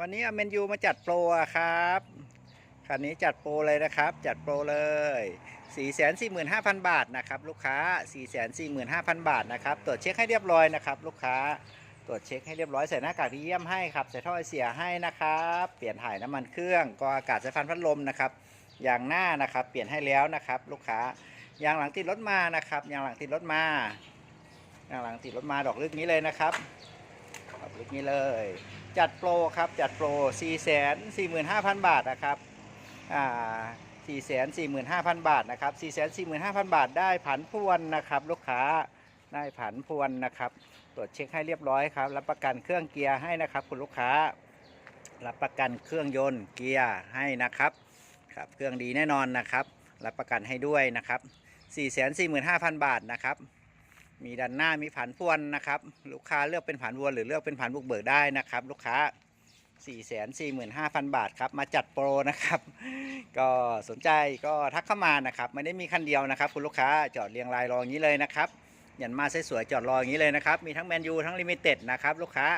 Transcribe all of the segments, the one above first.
วันนี้อเมนยูมาจัดโปรครับคันนี้จัดโปรเลยนะครับ จัดโปรเลย 445,000 บาทนะครับ ลูกค้า 445,000 บาทนะครับ ตรวจเช็คให้เรียบร้อยนะครับ ลูกค้า ตรวจเช็คให้เรียบร้อยใส่หน้ากากที่เยี่ยมให้ครับ ใส่ท่อไอเสียให้นะครับ เปลี่ยนถ่ายน้ำมันเครื่องกองอากาศสายพันพัดลมนะครับยางหน้านะครับ เปลี่ยนให้แล้วนะครับ ลูกค้า ยางหลังติดรถมานะครับ ยางหลังติดรถมา ยางหลังติดรถมาดอกลึกนี้เลยนะครับ ดอกลึกนี้เลย จัดโปรครับจัดโปร 4 4 5 0 0 0 บาทนะครับอ่า4 4 5 0 0 0 บาทนะครับ4 4 5 0 0 0 บาทได้ผันพวนนะครับ ลูกค้าได้ผันพวนนะครับ ตรวจเช็คให้เรียบร้อยครับ รับประกันเครื่องเกียร์ให้นะครับ คุณลูกค้า รับประกันเครื่องยนต์เกียร์ให้นะครับครับ เครื่องดีแน่นอนนะครับ รับประกันให้ด้วยนะครับ 445,000 บาทนะครับ มีด้านหน้ามีผันพวนนะครับ ลูกค้าเลือกเป็นผันวนหรือเลือกเป็นผันบุกเบิกได้นะครับ ลูกค้า 445,000 บาทครับ มาจัดโปรนะครับ ก็สนใจก็ทักเข้ามานะครับ ไม่ได้มีคันเดียวนะครับ คุณลูกค้าจอดเรียงรายรออย่างนี้เลยนะครับยันมาสวยๆจอดรออย่างนี้เลยนะครับ มีทั้งแมนยูทั้งลิมิเต็ดนะครับลูกค้า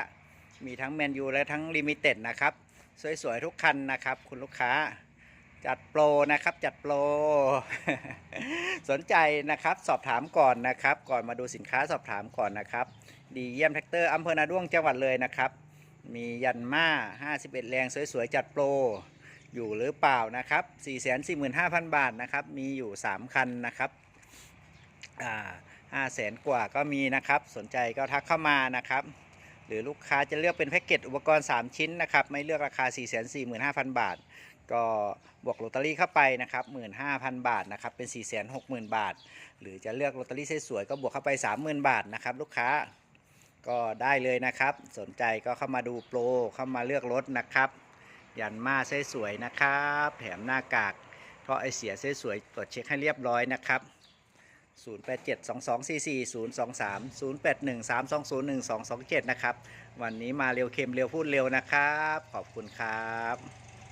มีทั้งแมนยูและทั้งลิมิเต็ดนะครับ สวยๆทุกคันนะครับ คุณลูกค้า จัดโปรนะครับจัดโปร สนใจนะครับสอบถามก่อนนะครับ ก่อนมาดูสินค้าสอบถามก่อนนะครับ ดีเยี่ยมแท็กเตอร์อำเภอนาด้วงจังหวัดเลยนะครับ มียันมา51 แรงสวยๆจัดโปร อยู่หรือเปล่านะครับ 445,000 บาทนะครับ มีอยู่ 3 คันนะครับอ่าห้าแสนกว่าก็มีนะครับ สนใจก็ทักเข้ามานะครับหรือลูกค้าจะเลือกเป็นแพ็กเกจอุปกรณ์ 3 ชิ้นนะครับ ไม่เลือกราคา 445,000 บาท ก็บวกลอตเตอรี่เข้าไปนะครับ15,000 บาทนะครับเป็น 460,000 บาท หรือจะเลือกลอตเตอรี่สวยๆก็บวกเข้าไป 30,000 บาทนะครับลูกค้าก็ได้เลยนะครับ สนใจก็เข้ามาดูโปรเข้ามาเลือกรถนะครับ ยันมาสวยๆนะครับ แถมหน้ากากท่อไอเสียสวยๆตรวจเช็คให้เรียบร้อยนะครับ0872244023 0813201227 นะครับ วันนี้มาเร็วเค็มเร็วพูดเร็วนะครับ ขอบคุณครับ